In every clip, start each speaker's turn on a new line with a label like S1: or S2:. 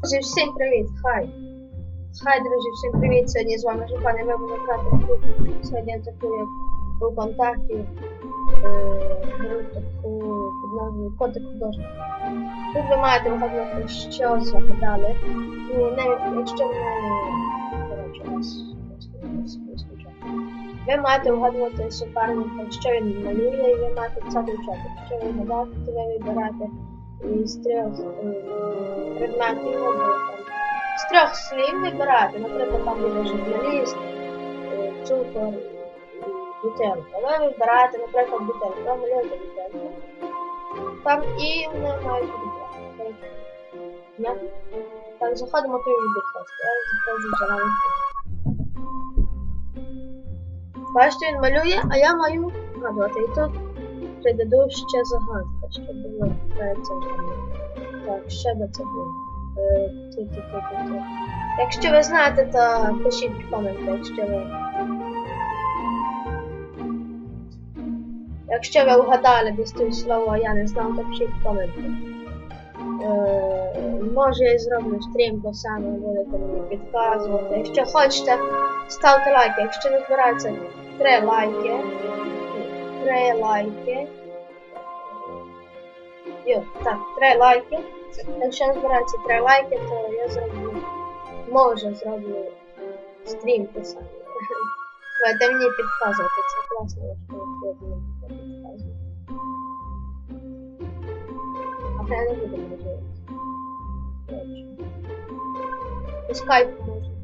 S1: Друзі, всім привіт! Хай! Хай, друзі, всім привіт! Сьогодні з вами Жупан, і ми будемо грати в гру. Сьогодні я таку, як у контакті, е, гру таку під назвою Котик художник. Тут ви маєте вгадувати, що загадали. Ну, не, якщо вас. Ви маєте вгадувати суперника, що він малює, і ви маєте писати чаті. Якщо ви вгадаєте, то ви вибираєте із трьох е, предметів там з трьох слів вибирати. Наприклад, там буде журналіст, е, цукор бутилка. Ви вибираєте, наприклад, бутилку. Ви малюєте бутилку. Там і вони мають бути. Так, заходимо тут в бітхост. Я заходжу зелений Бачите, він малює, а я маю вгадувати. І тут предыдуща загадка, що було. Так, що би це було? Якщо ви знаєте, то пишіть в коменти, якщо ви. Якщо ви вгадали десь тут слово, я не знав, то пишіть в коменти. Е, може я зроблю стрім, бо саме будете мені підказувати. Якщо хочете, ставте лайки. Якщо не збирається три лайки. Три лайки. Йо, так, три лайки. Якщо збирається три лайки, то я зроблю. Може зроблю стрім писати. Будете мені підказувати, це класно, якщо мені підказувати. А я не буду можливо. По скайпу можна.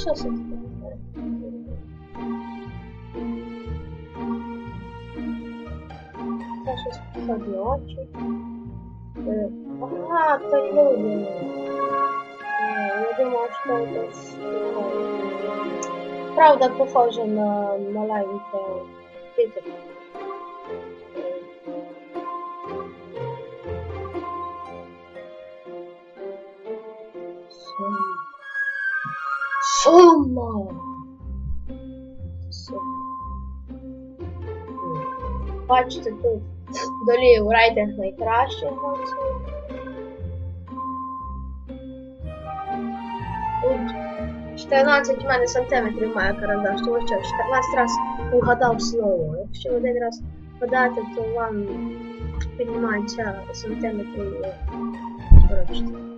S1: Що це? Це щось похоже очі. Е, Ага, то люди. Е, Я думав, що якось таке. Правда, похоже на маленьке Питер. Сума. Сума! Сума. Бачите, тут долів рейтинг найкращого. Тут 14 в мене сантиметрів має карандаш, тому що 14 раз угадав слово. Якщо один раз вгадати, то вам піднімається сантиметрів. Коротше.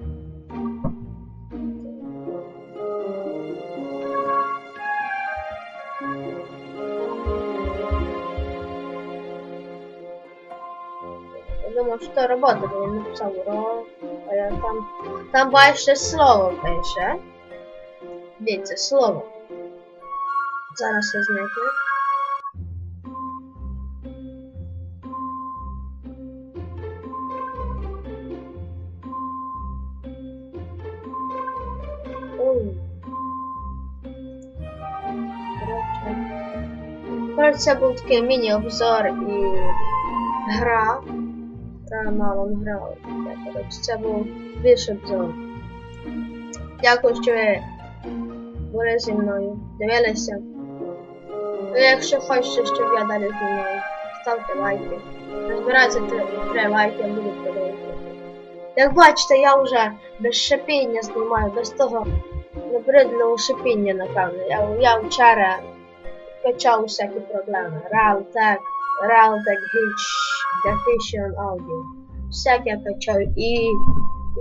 S1: Думав, що робота, бо він написав ро, там, там бачите слово пише. Дивіться, слово. Зараз я. Коротше, це був такий міні-обзор і гра. Гра мало не грала. Коротше, це був більш обзор. Дякую, що ви були зі мною. Дивилися. Ну, якщо хочете, щоб я далі знімав, ставте лайки. Збирається три, лайки, я буду продовжувати. Як бачите, я вже без шипіння знімаю, без того набридлого шипіння, напевно. Я, я вчора качав всякі проблеми. Realtek, Realtek Hitch, Definition Audio. Всяке я качав і,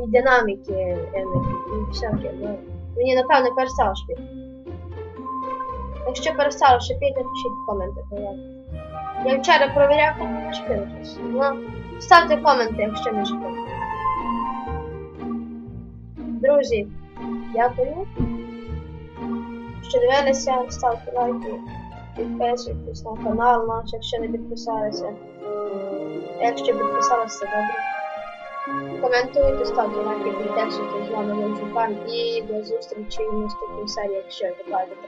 S1: і динаміки, і, всяке. Ну, мені напевно перестало шипіти. Якщо перестало шипіти, пишіть коменти. бо Я, вчора провіряв, там не щось. Ну, ставте коменти, якщо не шипить. Друзі, дякую. Що дивилися, ставте лайки, підписуйтесь на канал наш, якщо не підписалися. Якщо підписалися, добре. Коментуйте, ставте лайки, підписуйтесь. З вами на і до зустрічі в наступній серії, якщо бажаєте.